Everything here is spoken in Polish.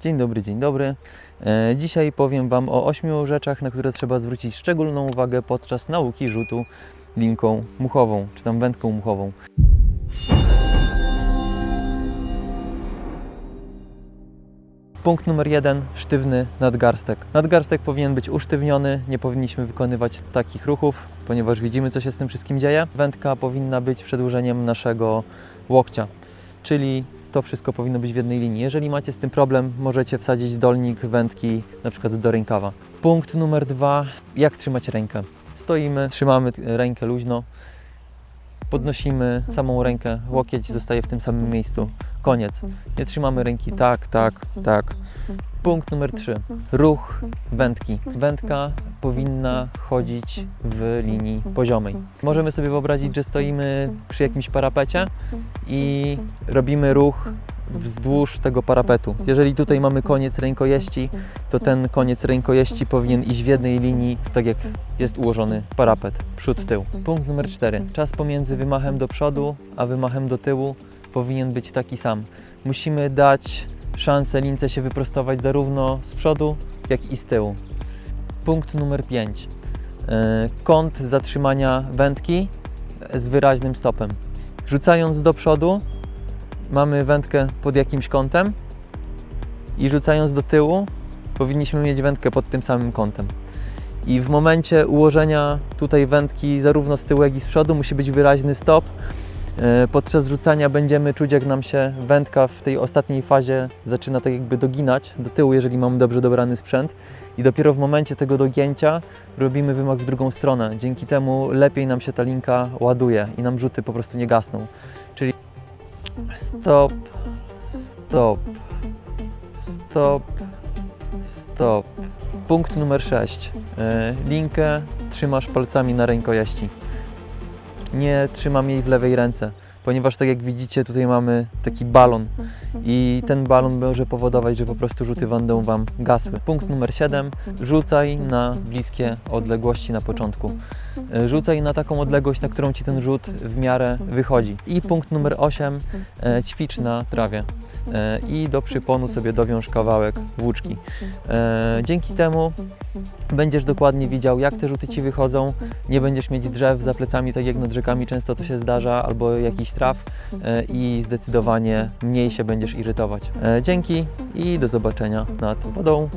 Dzień dobry, dzień dobry. E, Dzisiaj powiem Wam o ośmiu rzeczach, na które trzeba zwrócić szczególną uwagę podczas nauki rzutu linką muchową, czy tam wędką muchową. Punkt numer jeden, sztywny nadgarstek. Nadgarstek powinien być usztywniony, nie powinniśmy wykonywać takich ruchów, ponieważ widzimy, co się z tym wszystkim dzieje. Wędka powinna być przedłużeniem naszego łokcia, czyli to wszystko powinno być w jednej linii. Jeżeli macie z tym problem, możecie wsadzić dolnik wędki na przykład do rękawa. Punkt numer dwa, jak trzymać rękę. Stoimy, trzymamy rękę luźno, podnosimy samą rękę, łokieć zostaje w tym samym miejscu. Koniec. Nie trzymamy ręki tak, tak, tak. Punkt numer 3. Ruch wędki. Wędka powinna chodzić w linii poziomej. Możemy sobie wyobrazić, że stoimy przy jakimś parapecie i robimy ruch wzdłuż tego parapetu. Jeżeli tutaj mamy koniec rękojeści, to ten koniec rękojeści powinien iść w jednej linii, tak jak jest ułożony parapet, przód, tył. Punkt numer 4. Czas pomiędzy wymachem do przodu, a wymachem do tyłu powinien być taki sam. Musimy dać szansę lince się wyprostować zarówno z przodu, jak i z tyłu. Punkt numer 5. Kąt zatrzymania wędki z wyraźnym stopem. Rzucając do przodu, mamy wędkę pod jakimś kątem i rzucając do tyłu, powinniśmy mieć wędkę pod tym samym kątem. I w momencie ułożenia tutaj wędki zarówno z tyłu, jak i z przodu musi być wyraźny stop. E, Podczas rzucania będziemy czuć, jak nam się wędka w tej ostatniej fazie zaczyna tak jakby doginać do tyłu, jeżeli mamy dobrze dobrany sprzęt. I dopiero w momencie tego dogięcia robimy wymach w drugą stronę. Dzięki temu lepiej nam się ta linka ładuje i nam rzuty po prostu nie gasną. Czyli stop, stop, stop, stop. Punkt numer 6. Linkę trzymasz palcami na rękojeści. Nie trzymam jej w lewej ręce, ponieważ tak jak widzicie tutaj mamy taki balon i ten balon może powodować, że po prostu rzuty będą Wam gasły. Punkt numer 7. Rzucaj na bliskie odległości na początku. E, Rzucaj na taką odległość, na którą Ci ten rzut w miarę wychodzi. I punkt numer 8. e, Ćwicz na trawie. E, I do przyponu sobie dowiąż kawałek włóczki. Dzięki temu będziesz dokładnie widział, jak te rzuty Ci wychodzą. Nie będziesz mieć drzew za plecami, tak jak nad rzekami często to się zdarza, albo jakiś traw e, i zdecydowanie mniej się będziesz irytować. E, Dzięki i do zobaczenia nad wodą.